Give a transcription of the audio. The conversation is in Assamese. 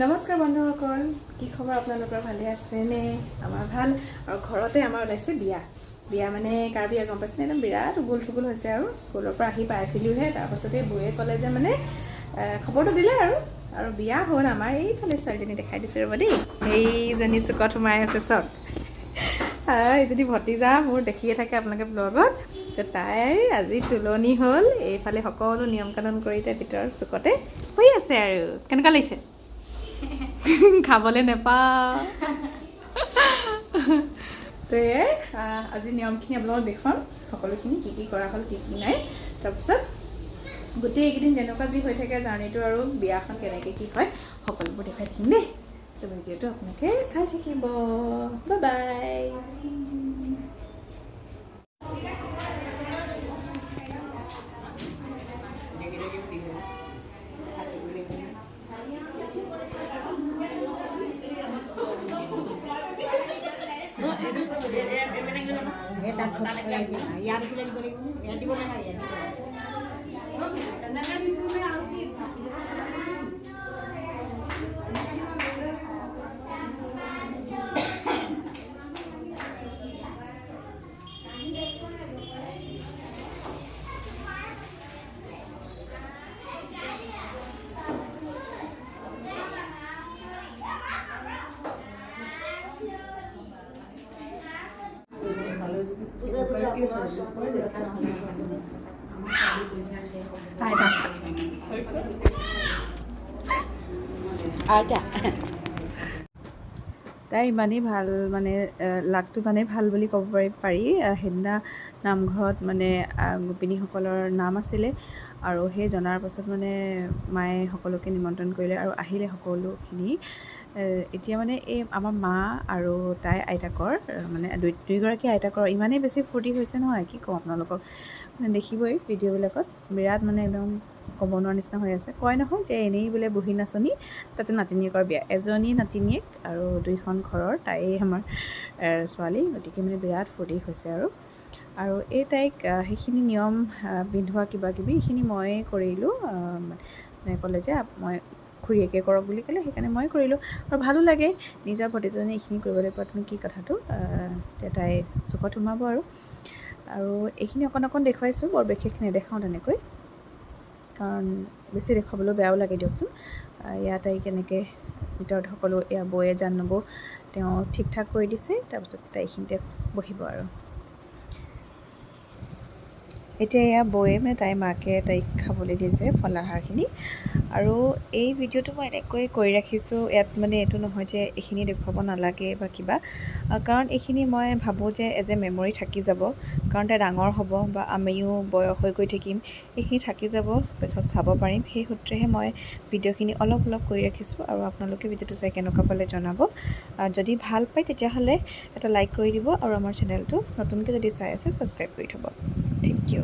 নমস্কাৰ বন্ধুসকল কি খবৰ আপোনালোকৰ? ভালে আছেনে? আমাৰ ভাল। আৰু ঘৰতে আমাৰ ওলাইছে বিয়া। বিয়া মানে কাৰ বিয়া গম পাইছেনে? একদম বিৰাট উগুল থুগুল হৈছে আৰু। স্কুলৰ পৰা আহি পাইছিলোঁহে তাৰপাছতে বৌয়ে ক'লে যে মানে খবৰটো দিলে আৰু। আৰু বিয়া হ'ল আমাৰ এইফালে ছোৱালীজনী দেখাই দিছোঁ ৰ'ব দেই। এইজনী চুকত সোমাই আছে আৰু এইজনী ভতিজা মোৰ দেখিয়ে থাকে আপোনালোকে ব্লগত তাইৰ আজি তোলনি হ'ল। এইফালে সকলো নিয়ম কানুন কৰি তাই ভিতৰৰ চুকতে শুই আছে আৰু। কেনেকুৱা লাগিছে? খাবলৈ নেপাওঁ। আজি নিয়মখিনি আপোনালোকক দেখুৱাম। সকলোখিনি কি কি কৰা হ'ল কি কি নাই। তাৰপিছত গোটেই এইকেইদিন যেনেকুৱা যি হৈ থাকে জাৰ্ণিটো আৰু বিয়াখন কেনেকৈ কি হয় সকলোবোৰ দেখাই থাকিম দেই। তো ভিডিঅ'টো আপোনালোকে চাই থাকিব। বাই বাই এই তাত থৈ দিব লাগিব। ইয়াত দিলে দিব লাগিব ইয়াত দিব নালাগে ইয়াত দিব লাগে। আইতা তাই ইমানেই ভাল মানে লাকটো মানে ভাল বুলি ক'ব পাৰি পাৰি। সেইদিনা নামঘৰত মানে গোপিনীসকলৰ নাম আছিলে আৰু সেই জনাৰ পাছত মানে মায়ে সকলোকে নিমন্ত্ৰণ কৰিলে আৰু আহিলে সকলোখিনি। এতিয়া মানে এই আমাৰ মা আৰু তাই আইতাকৰ মানে দুই দুয়োগৰাকী আইতাকৰ ইমানেই বেছি ফূৰ্তি হৈছে নহয় কি ক'ম আপোনালোকক? মানে দেখিবই ভিডিঅ'বিলাকত বিৰাট মানে একদম ক'ব নোৱাৰা নিচিনা হৈ আছে। কয় নহয় যে এনেই বোলে বুঢ়ী নাচনী তাতে নাতিনীয়েকৰ বিয়া। এজনী নাতিনীয়েক আৰু দুইখন ঘৰৰ তাই আমাৰ ছোৱালী গতিকে মানে বিৰাট ফূৰ্তি হৈছে আৰু। আৰু এই তাইক সেইখিনি নিয়ম পিন্ধোৱা কিবা কিবি এইখিনি ময়ে কৰিলোঁ মানে ক'লে যে মই খুৰীয়েকে কৰক বুলি ক'লে সেইকাৰণে মই কৰিলোঁ। আৰু ভালো লাগে নিজৰ ভতিজনী এইখিনি কৰিবলৈ পৰাটোনো কি কথাটো তাই চুকত সোমাব আৰু। আৰু এইখিনি অকণ অকণ দেখুৱাইছোঁ বৰ বিশেষ নেদেখাওঁ তেনেকৈ কাৰণ বেছি দেখুৱাবলৈ বেয়াও লাগে দিয়কচোন। ইয়াত তাই কেনেকৈ ভিতৰত সকলো এয়া বৌয়ে নবৌ তেওঁ ঠিক ঠাক কৰি দিছে তাৰপিছত তাই এইখিনিতে বহিব আৰু। এতিয়া এয়া বৌয়ে মানে তাইৰ মাকে তাইক খাবলৈ দিছে ফলাহাৰখিনি। আৰু এই ভিডিঅ'টো মই এনেকৈ কৰি ৰাখিছোঁ ইয়াত মানে এইটো নহয় যে এইখিনি দেখুৱাব নালাগে বা কিবা। কাৰণ এইখিনি মই ভাবোঁ যে এজ এ মেমৰি থাকি যাব। কাৰণ তাই ডাঙৰ হ'ব বা আমিও বয়স হৈ গৈ থাকিম এইখিনি থাকি যাব পিছত চাব পাৰিম। সেই সূত্ৰেহে মই ভিডিঅ'খিনি অলপ অলপ কৰি ৰাখিছোঁ আৰু আপোনালোকে ভিডিঅ'টো চাই কেনেকুৱা পালে জনাব। যদি ভাল পায় তেতিয়াহ'লে এটা লাইক কৰি দিব আৰু আমাৰ চেনেলটো নতুনকৈ যদি চাই আছে ছাবস্ক্ৰাইব কৰি থ'ব। Thank U